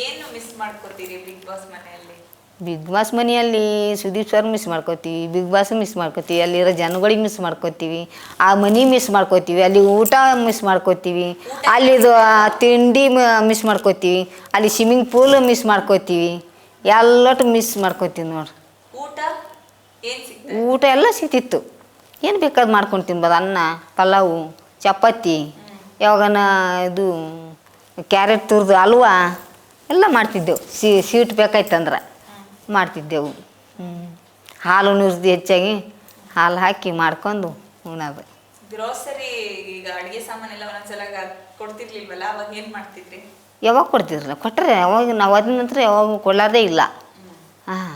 ಏನು ಮಿಸ್ ಮಾಡ್ಕೋತೀರಿ big boss ಮನೆಯಲ್ಲಿ? ಬಿಗ್ ಬಾಸ್ ಮನೆಯಲ್ಲಿ ಸುದೀಪ್ ಸರ್ ಮಿಸ್ ಮಾಡ್ಕೋತೀವಿ ಬಿಗ್ ಬಾಸ್ ಮಿಸ್ ಮಾಡ್ಕೋತೀವಿ ಅಲ್ಲಿರೋ ಜನಗಳಿಗೆ ಮಿಸ್ ಮಾಡ್ಕೋತೀವಿ ಆ ಮನೆ ಮಿಸ್ ಮಾಡ್ಕೋತೀವಿ ಅಲ್ಲಿ ಊಟ ಮಿಸ್ ಮಾಡ್ಕೋತೀವಿ ಅಲ್ಲಿದು ತಿಂಡಿ ಮಿಸ್ ಮಾಡ್ಕೋತೀವಿ ಅಲ್ಲಿ ಸ್ವಿಮ್ಮಿಂಗ್ ಪೂಲ್ ಮಿಸ್ ಮಾಡ್ಕೋತೀವಿ ಎಲ್ಲಟು ಮಿಸ್ ಮಾಡ್ಕೋತೀವಿ ನೋಡ್ರಿ. ಊಟ? ಊಟ ಎಲ್ಲ ಸಿಗ್ತಿತ್ತು. ಏನು ಬೇಕಾದ್ ಮಾಡ್ಕೊಂಡು ತಿನ್ಬೋದು? ಅನ್ನ ಪಲಾವು ಚಪಾತಿ ಯಾವಾಗನ ಇದು ಕ್ಯಾರೆಟ್ ತುರಿದು ಹಲ್ವಾ ಎಲ್ಲ ಮಾಡ್ತಿದ್ದೆವು. ಸಿ ಸ್ವೀಟ್ ಬೇಕಾಯ್ತಂದ್ರೆ ಮಾಡ್ತಿದ್ದೆವು. ಹ್ಞೂ ಹಾಲು ನುರಿದು ಹೆಚ್ಚಾಗಿ ಹಾಲು ಹಾಕಿ ಮಾಡ್ಕೊಂಡು ಉಣೋದು. ಗ್ರೋಸರಿ ಈಗ ಅಡಿಗೆ ಸಾಮಾನೆಲ್ಲ ಒಂದೊಂದ್ಸಲ ಕೊಡ್ತಿರ್ಲಿಲ್ವಲ್ಲ ಅವಾಗ ಏನ್ ಮಾಡ್ತಿದ್ರಿ? ಯಾವಾಗ ಕೊಡ್ತಿದ್ರಲ್ಲ ಕೊಟ್ಟರೆ ಯಾವಾಗ ನಾವು ಅದ ನಂತರ ಯಾವಾಗ ಕೊಡಲಾರ್ದೇ ಇಲ್ಲ. ಹಾಂ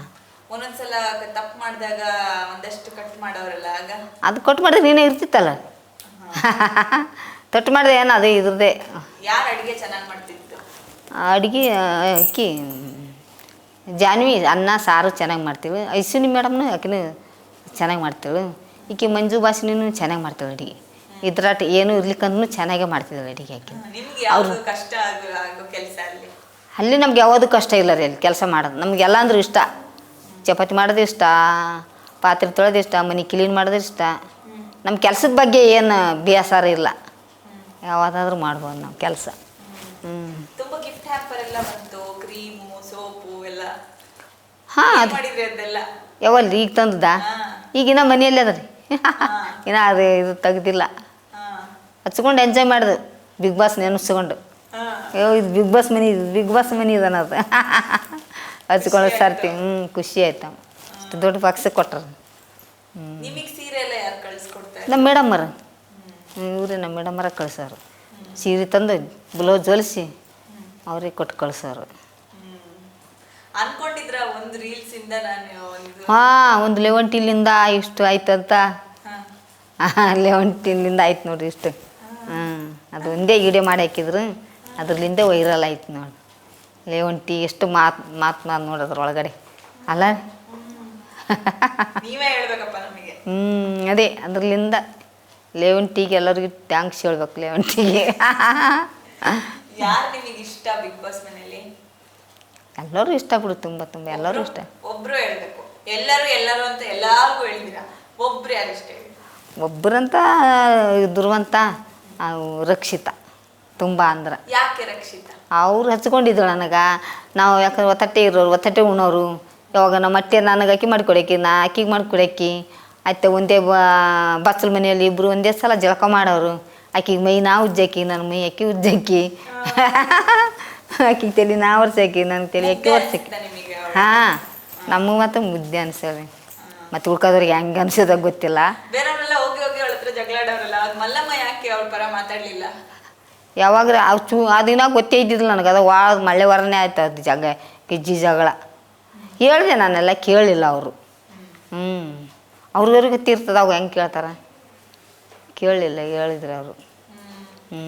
ಒಂದೊಂದ್ಸಲ ತಪ್ಪು ಮಾಡಿದಾಗ ಒಂದಷ್ಟು ಕಟ್ ಮಾಡೋರಲ್ಲ ಆಗ? ಅದು ಕೊಟ್ಟು ಮಾಡಿದ್ರೆ ನೀನೇ ಇರ್ತಿತ್ತಲ್ಲ? ತೊಟ್ಟು ಮಾಡಿದೆ ಏನು ಅದೇ ಇದ್ರದ್ದೇ. ಯಾರು ಅಡುಗೆ ಚೆನ್ನಾಗಿ ಮಾಡ್ತಿತ್ತು ಅಡುಗೆ ಆಕಿ ಜಾನ್ವಿ ಅನ್ನ ಸಾರು ಚೆನ್ನಾಗಿ ಮಾಡ್ತೀವಿ. ಐಶ್ವಿನಿ ಮೇಡಮ್ನು ಆಕಿನೂ ಚೆನ್ನಾಗಿ ಮಾಡ್ತೀವಿ. ಈಕೆ ಮಂಜು ಭಾಷಿನೂ ಚೆನ್ನಾಗಿ ಮಾಡ್ತಾಳೆ ಅಡುಗೆ. ಇದ್ರಾಟ ಏನು ಇರ್ಲಿಕ್ಕಂದ್ರೂ ಚೆನ್ನಾಗೇ ಮಾಡ್ತಿದ್ದಾಳೆ ಅಡುಗೆ ಆಕೆ ಅವರು ಕಷ್ಟ ಕೆಲಸ ಅಲ್ಲಿ? ಅಲ್ಲಿ ನಮ್ಗೆ ಯಾವುದು ಕಷ್ಟ ಇಲ್ಲ ರೀ ಅಲ್ಲಿ ಕೆಲಸ ಮಾಡೋದು. ನಮಗೆಲ್ಲ ಅಂದ್ರೂ ಇಷ್ಟ. ಚಪಾತಿ ಮಾಡೋದು ಇಷ್ಟ ಪಾತ್ರೆ ತೊಳೆದು ಇಷ್ಟ ಮನೆ ಕ್ಲೀನ್ ಮಾಡೋದು ಇಷ್ಟ. ನಮ್ಮ ಕೆಲಸದ ಬಗ್ಗೆ ಏನು ಬೇಸರ ಇಲ್ಲ. ಯಾವುದಾದ್ರೂ ಮಾಡ್ಬೋದು ನಾವು ಕೆಲಸ. ಹ್ಞೂ ಹ್ಯಾಂಪರ್ ಎಲ್ಲ ಬಂತು ಕ್ರೀಮು ಸೋಪು ಎಲ್ಲ. ಹಾ ಏನ್ ಅದು. ಮಾಡಿದ್ರಿ ಅದೆಲ್ಲ? ಯಾವಲ್ರಿ ಈಗ ತಂದದ ಈಗ ಈಗಿನ ಮನೆಯಲ್ಲೇ ಅದ ರೀ. ಇನ್ನ ಅದು ಇದು ತೆಗ್ದಿಲ್ಲ. ಹಚ್ಕೊಂಡು ಎಂಜಾಯ್ ಮಾಡಿದೆ ಬಿಗ್ ಬಾಸ್ ನೆನೆಸ್ಕೊಂಡು ಅಯ್ಯೋ ಇದು ಬಿಗ್ ಬಾಸ್ ಮನಿ ಇದು ಬಿಗ್ ಬಾಸ್ ಮನಿ ಇದನ್ನದು ಹಚ್ಕೊಂಡು ಸರ್ತಿ. ಹ್ಞೂ ಖುಷಿ ಆಯ್ತು. ಅಷ್ಟು ದೊಡ್ಡ ಬಾಕ್ಸ್ ಕೊಟ್ರು. ನಿಮಗೆ ಸೀರೆ ಎಲ್ಲ ಯಾರು ಕಳ್ಸಿಕೊಡ್ತಾರೆ ನಮ್ಮ ಮೇಡಮ್ಮರ. ಇವ್ರಿ ನಮ್ಮ ಮೇಡಮ್ಮರ ಕಳ್ಸೋರು. ಸೀರೆ ತಂದು ಬ್ಲೌಸ್ ಹೊಲಿಸಿ. ಅವ್ರಿಗೆ ಕೊಟ್ಟು ಕಳ್ಸೋರು. ಅನ್ಕೊಂಡಿದ್ರ ಒಂದು ರೀಲ್ಸ್ ಇಂದ ನಾನು ಒಂದು ಹಾಂ ಒಂದು ಲೆವಂಟಿಲಿಂದ ಇಷ್ಟು ಆಯ್ತಂತ. ಲೆವಂಟಿಲಿಂದ ಆಯ್ತು ನೋಡ್ರಿ ಇಷ್ಟು. ಹಾಂ. ಅದು ಒಂದೇ ವಿಡಿಯೋ ಮಾಡಿ ಹಾಕಿದ್ರು. ಅದ್ರಲ್ಲಿಂದ ವೈರಲ್ ಆಯ್ತು ನೋಡಿ. ಲೆವಂಟಿ ಎಷ್ಟು ಮಾತು ಮಾತು ಮಾತು ನೋಡೋದ್ರ ಒಳಗಡೆ ಅಲ್ಲ ನೀವೇ ಹೇಳ್ಬೇಕಪ್ಪ ನಮಗೆ. ಹ್ಞೂ ಅದೇ ಅದ್ರಲ್ಲಿಂದ ಲೆವಂಟಿಗೆ ಎಲ್ಲರಿಗೂ ಥ್ಯಾಂಕ್ಸ್ ಹೇಳ್ಬೇಕು ಲೆವಂಟಿಗೆ ಯಾರು ನಿಮಗೆ ಇಷ್ಟ ಬಿಗ್ ಬಾಸ್ ಮನೇಲಿ ಎಲ್ಲರೂ ಇಷ್ಟಪಡು ತುಂಬ ತುಂಬ ಎಲ್ಲರೂ ಇಷ್ಟ. ಒಬ್ರು ಹೇಳ್ಬೇಕು. ಎಲ್ಲರೂ ಎಲ್ಲರೂ ಅಂತ ಎಲ್ಲಾರ್ಗು ಹೇಳಿದಿರ? ಒಬ್ರು ಯಾರು ಇಷ್ಟ ಹೇಳಿ? ಒಬ್ಬರಂತ ದುರ್ವಂತ ಅವು ರಕ್ಷಿತ ತುಂಬ ಅಂದ್ರೆ. ಯಾಕೆ ರಕ್ಷಿತ? ಅವ್ರು ಹಚ್ಕೊಂಡಿದ್ರು ನನಗೆ. ನಾವು ಯಾಕಂದ್ರೆ ಒತ್ತಟ್ಟೆ ಇರೋರು ಒತ್ತಟ್ಟೆ ಉಣ್ಣೋರು ಯಾವಾಗ ನಮ್ಮ ಅತ್ತೆ ನನಗೆ ಅಕ್ಕಿ ಮಾಡಿಕೊಡಕ್ಕೆ ನಾ ಅಕ್ಕಿಗೆ ಮಾಡಿಕೊಡಕ್ಕೆ. ಆಯ್ತು ಒಂದೇ ಬಚ್ಚಲ ಮನೆಯಲ್ಲಿ ಇಬ್ಬರು ಒಂದೇ ಸಲ ಜಳಕ ಮಾಡೋರು. ಆಕಿಗೆ ಮೈ ನಾ ಉಜ್ಜಾಕಿ ನನ್ನ ಮೈ ಅಕ್ಕಿ ಉಜ್ಜಾಕಿ. ಆಕಿಗೆ ತಲೆ ನಾ ಒರ್ಸಾಕಿ ನನ್ನ ತಲೆ ಅಕ್ಕಿ ಒರ್ಸಾಕಿ? ಹಾಂ ನಮಗೆ ಮಾತ್ರ ಮುದ್ದೆ ಅನ್ಸೋದು ಮತ್ತು ಉಳ್ಕೋದ್ರಿಗೆ ಹೆಂಗೆ ಅನ್ಸೋದ ಗೊತ್ತಿಲ್ಲ. ಯಾವಾಗ ಅವು ಚೂ ಆ ದಿನ ಗೊತ್ತೇ ಇದ್ದಿದ್ದಿಲ್ಲ ನನಗೆ ಅದು ವಾ ಮಳೆ ವರನೇ ಆಯ್ತು ಅದು ಜಗ ಗಿಜ್ಜಿ ಜಗಳ. ಹೇಳಿದೆ ನಾನೆಲ್ಲ ಕೇಳಿಲ್ಲ ಅವರು. ಹ್ಞೂ ಅವ್ರಿಗವ್ರಿಗೆ ಗೊತ್ತಿರ್ತದೆ ಅವು ಹೆಂಗೆ ಕೇಳ್ತಾರೆ. ಕೇಳಲಿಲ್ಲ ಹೇಳಿದ್ರು ಅವರು. ಹ್ಞೂ